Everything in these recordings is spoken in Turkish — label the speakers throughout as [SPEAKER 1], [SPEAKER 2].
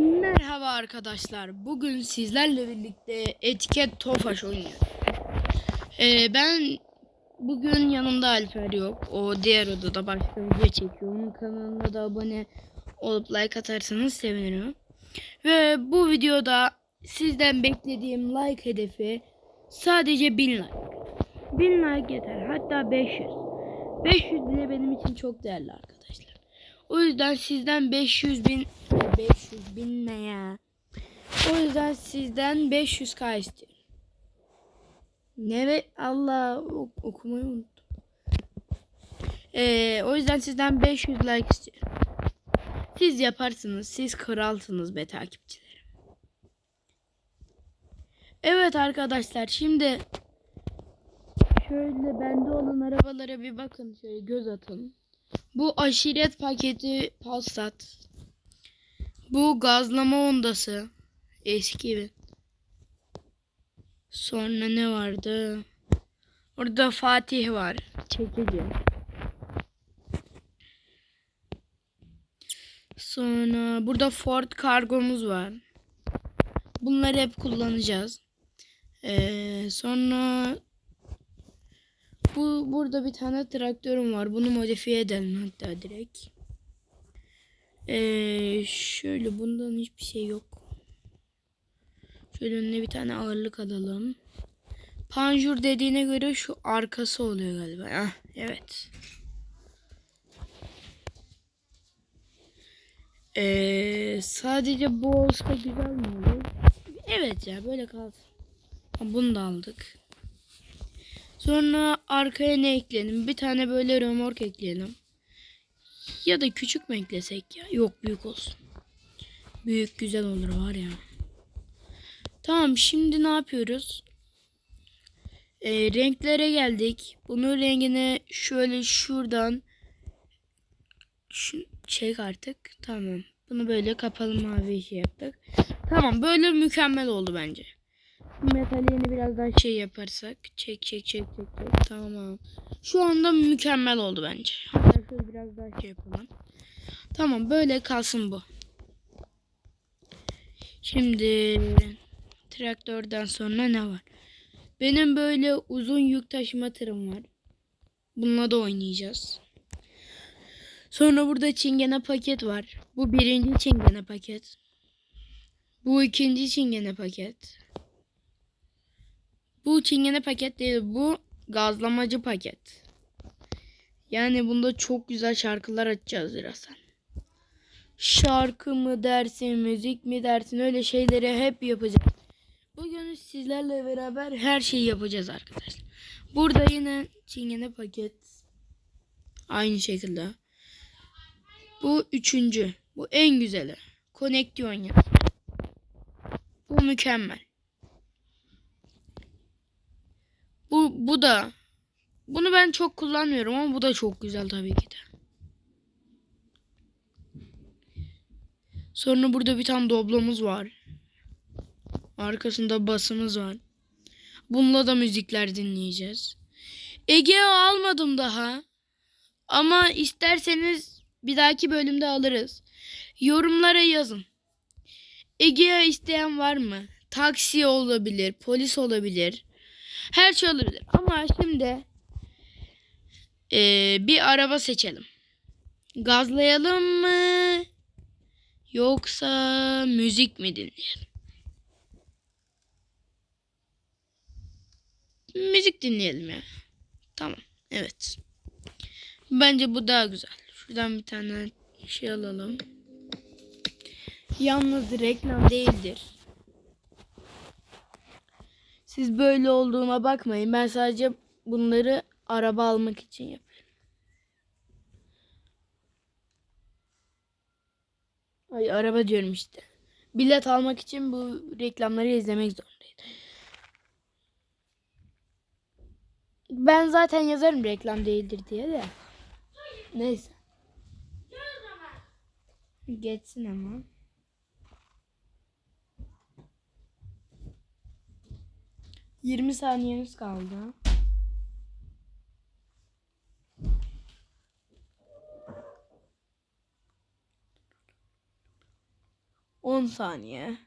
[SPEAKER 1] Merhaba arkadaşlar. Bugün sizlerle birlikte etiket Tofaş oynuyoruz. Ee, ben bugün yanımda Alper yok. O diğer odada başka video çekiyor. Onun kanalına da abone olup like atarsanız sevinirim. Ve bu videoda sizden beklediğim like hedefi sadece 1000 like. 1000 like yeter. Hatta 500. 500 bile benim için çok değerli arkadaşlar. O yüzden sizden 500 bin 500 bin ne ya? O yüzden sizden 500k istiyorum. Ne ve Allah ok- okumayı unuttum. Ee, o yüzden sizden 500 like istiyorum. Siz yaparsınız. Siz kralsınız be takipçilerim. Evet arkadaşlar şimdi şöyle bende olan arabalara bir bakın şöyle göz atın. Bu aşiret paketi Passat. Bu gazlama ondası. Eski bir. Sonra ne vardı? Orada Fatih var. Çekici. Sonra burada Ford kargomuz var. Bunları hep kullanacağız. Ee, sonra bu burada bir tane traktörüm var. Bunu modifiye edelim hatta direkt. Ee, şöyle bundan hiçbir şey yok. Şöyle önüne bir tane ağırlık alalım. Panjur dediğine göre şu arkası oluyor galiba. Heh, evet. Ee, sadece bu olsa güzel mi olur? Evet ya böyle kalsın. Bunu da aldık. Sonra arkaya ne ekleyelim? Bir tane böyle römork ekleyelim. Ya da küçük mü eklesek ya? Yok büyük olsun. Büyük güzel olur var ya. Tamam şimdi ne yapıyoruz? Ee, renklere geldik. Bunun rengini şöyle şuradan şu, çek artık. Tamam. Bunu böyle kapalı mavi şey yaptık. Tamam böyle mükemmel oldu bence. Metalini biraz daha şey yaparsak. Çek çek çek çek çek. Tamam. Şu anda mükemmel oldu bence. Hatta biraz daha şey yapalım. Tamam böyle kalsın bu. Şimdi traktörden sonra ne var? Benim böyle uzun yük taşıma tırım var. Bununla da oynayacağız. Sonra burada çingene paket var. Bu birinci çingene paket. Bu ikinci çingene paket. Bu çingene paket değil. Bu gazlamacı paket. Yani bunda çok güzel şarkılar açacağız birazdan. Şarkı mı dersin, müzik mi dersin öyle şeyleri hep yapacağız. Bugün sizlerle beraber her şeyi yapacağız arkadaşlar. Burada yine çingene paket. Aynı şekilde. Bu üçüncü. Bu en güzeli. Koneksiyon ya. Bu mükemmel. Bu, bu da. Bunu ben çok kullanmıyorum ama bu da çok güzel tabii ki de. Sonra burada bir tane doblomuz var. Arkasında basımız var. Bununla da müzikler dinleyeceğiz. Ege'yi almadım daha. Ama isterseniz bir dahaki bölümde alırız. Yorumlara yazın. Ege'ye isteyen var mı? Taksi olabilir, polis olabilir. Her şey olabilir. Ama şimdi eee, bir araba seçelim. Gazlayalım mı? Yoksa müzik mi dinleyelim? Müzik dinleyelim ya. Tamam. Evet. Bence bu daha güzel. Şuradan bir tane şey alalım. Yalnız reklam değildir. Siz böyle olduğuna bakmayın. Ben sadece bunları araba almak için yapıyorum. Ay araba diyorum işte. Bilet almak için bu reklamları izlemek zorundayım. Ben zaten yazarım reklam değildir diye de. Neyse. Geçsin ama. Yirmi saniyemiz kaldı. 10 saniye.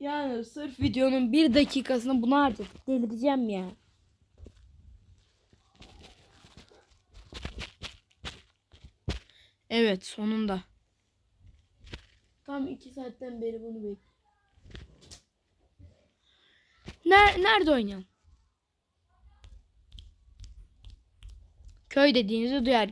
[SPEAKER 1] Yani sırf videonun bir dakikasını buna harcadık. Delireceğim ya. Evet sonunda. Tam iki saatten beri bunu bekliyorum. Ner nerede oynayalım? Köy dediğinizi duyar